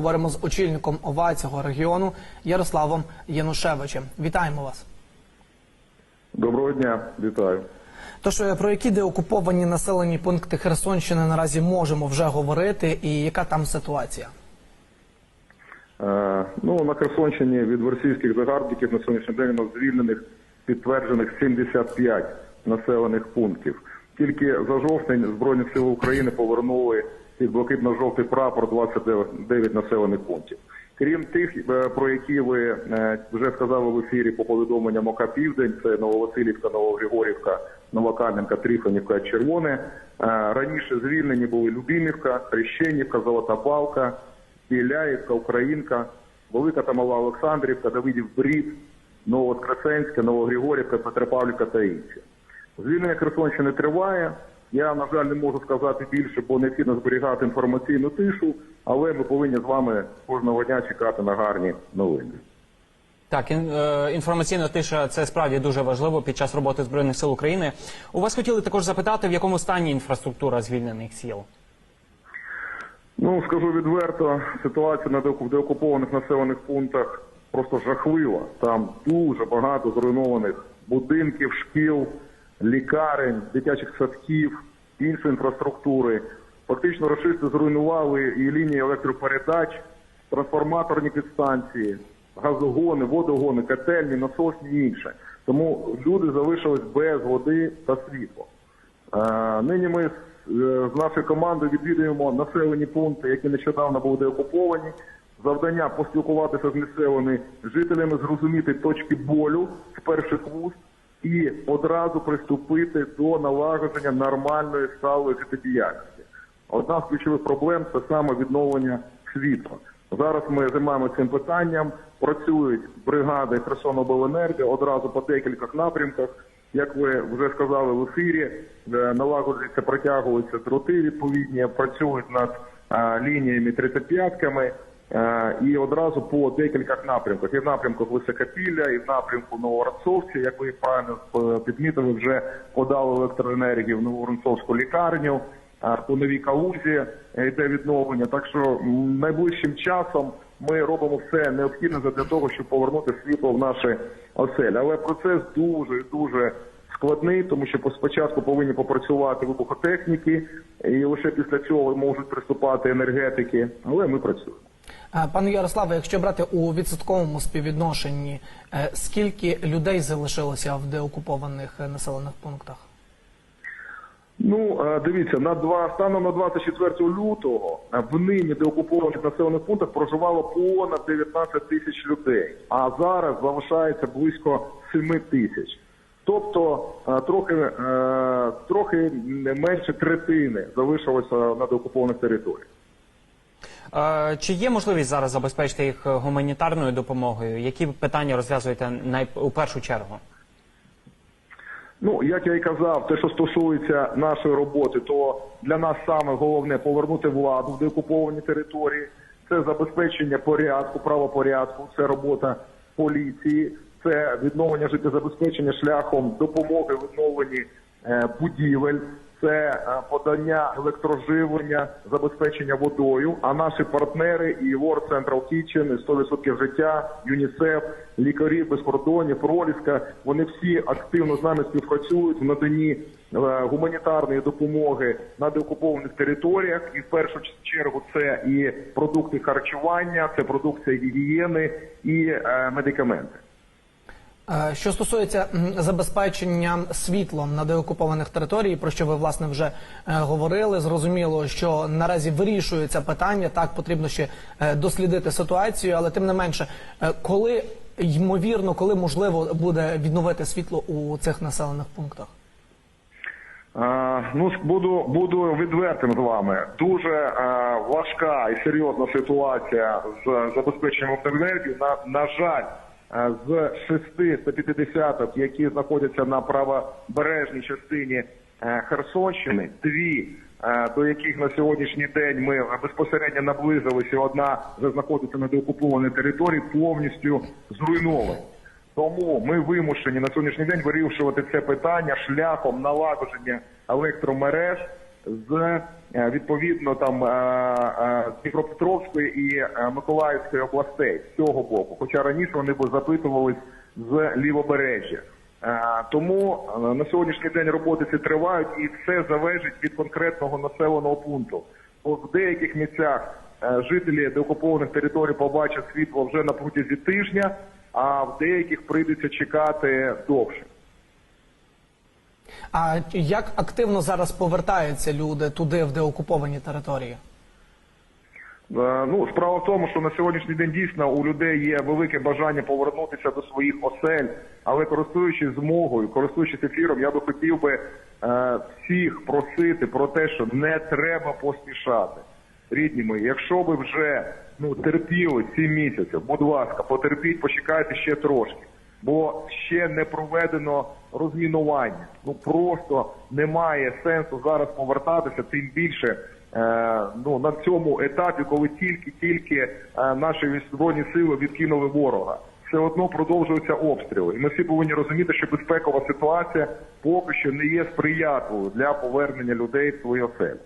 Говоримо з очільником ОВА цього регіону Ярославом Янушевичем. Вітаємо вас. Доброго дня, вітаю. Тож е, про які деокуповані населені пункти Херсонщини наразі можемо вже говорити, і яка там ситуація? Е, ну, на Херсонщині від російських загарбників на сьогоднішній день у нас звільнених підтверджених 75 населених пунктів. Тільки за жовтень Збройні Сили України повернули під блакитно-жовтий прапор 29 населених пунктів. Крім тих, е, про які ви е, вже сказали в ефірі по повідомленням ОК Південь, це Нововасилівка, Новогригорівка, Новокам'янка, Трифонівка, Червоне. Е, Раніше звільнені були Любімівка, Хрещенівка, Золота Балка, Біляївка, Українка, Велика та Мала Олександрівка, Давидів Брід, Новоскресенська, Новогригорівка, Петропавлівка та інші. Звільнення Херсонщини триває. Я, на жаль, не можу сказати більше, бо необхідно зберігати інформаційну тишу, але ми повинні з вами кожного дня чекати на гарні новини. Так, е, інформаційна тиша це справді дуже важливо під час роботи збройних сил України. У вас хотіли також запитати, в якому стані інфраструктура звільнених сіл? Ну, скажу відверто, ситуація на деокупованих населених пунктах просто жахлива. Там дуже багато зруйнованих будинків, шкіл, лікарень, дитячих садків, іншої інфраструктури. Фактично рашисти зруйнували і лінії електропередач, трансформаторні підстанції, газогони, водогони, котельні, насосні і інше. Тому люди залишились без води та світла. Е, Нині ми е, з нашою командою відвідуємо населені пункти, які нещодавно були деокуповані. Завдання поспілкуватися з місцевими жителями, зрозуміти точки болю з перших вуст і одразу приступити до налагодження нормальної сталої життєдіяльності. Одна з ключових проблем це саме відновлення світла. Зараз ми займаємося цим питанням. Працюють бригади Херсонобленерго одразу по декілька напрямках. Як ви вже сказали в ефірі, е, налагоджуються, протягуються дроти відповідні, працюють над е, лініями 35-ками е, і одразу по декілька напрямках. І в напрямку Високопілля, і в напрямку Новородцовці, як ви правильно е, підмітили, вже подали електроенергію в Новородцовську лікарню. А по новій калузі е, йде відновлення. Так що найближчим часом ми робимо все необхідне для того, щоб повернути світло в наші оселі. Але процес дуже дуже складний, тому що спочатку повинні попрацювати вибухотехніки, і лише після цього можуть приступати енергетики. Але ми працюємо. Е, Пане Ярославе, якщо брати у відсотковому співвідношенні, е, скільки людей залишилося в деокупованих е, населених пунктах? Ну, дивіться, на два станом на 24 лютого в нині деокупованих населених пунктах проживало понад 19 тисяч людей, а зараз залишається близько 7 тисяч. Тобто трохи, трохи менше третини залишилося на деокупованих територіях. Е, Чи є можливість зараз забезпечити їх гуманітарною допомогою? Які питання розв'язуєте у першу чергу? Ну, як я і казав, те, що стосується нашої роботи, то для нас саме головне повернути владу в деокуповані території. Це забезпечення порядку, правопорядку, це робота поліції, це відновлення життєзабезпечення шляхом допомоги відновленні е, будівель, це е, подання електроживлення, забезпечення водою. А наші партнери і World Central Kitchen, і 100% життя, ЮНІСЕФ, лікарі без кордонів, Проліска, вони всі активно з нами співпрацюють в наданні е, гуманітарної допомоги на деокупованих територіях. І в першу чергу це і продукти харчування, це продукція гігієни і е, медикаменти. Е, Що стосується забезпечення світлом на деокупованих територіях, про що ви власне вже е, говорили, зрозуміло, що наразі вирішується питання. Так потрібно ще е, дослідити ситуацію, але тим не менше, коли ймовірно, коли можливо буде відновити світло у цих населених пунктах. Ну, буду, буду відвертим з вами. Дуже е, важка і серйозна ситуація з забезпеченням електроенергії. На, на жаль, з шести 150 які знаходяться на правобережній частині е, Херсонщини, дві, е, до яких на сьогоднішній день ми безпосередньо наблизилися, одна вже знаходиться на деокупованій території, повністю зруйновані. Тому ми вимушені на сьогоднішній день вирішувати це питання шляхом налагодження електромереж з е, відповідно там е, е, Дніпропетровської і Миколаївської областей з цього боку. Хоча раніше вони б запитувались з лівобережжя. Тому на сьогоднішній день роботи ці тривають, і все залежить від конкретного населеного пункту. В деяких місцях жителі деокупованих територій побачать світло вже на протязі тижня, а в деяких прийдеться чекати довше. А як активно зараз повертаються люди туди, в деокуповані території? Е, Ну, справа в тому, що на сьогоднішній день дійсно у людей є велике бажання повернутися до своїх осель, але користуючись змогою, користуючись ефіром, я би хотів би е, всіх просити про те, що не треба поспішати. Рідні мої, якщо ви вже ну терпіли ці місяці, будь ласка, потерпіть, почекайте ще трошки, бо ще не проведено розмінування. Ну просто немає сенсу зараз повертатися, тим більше. Е, ну на цьому етапі, коли тільки-тільки е, наші збройні сили відкинули ворога, все одно продовжуються обстріли. І ми всі повинні розуміти, що безпекова ситуація поки що не є сприятливою для повернення людей в свої оселі.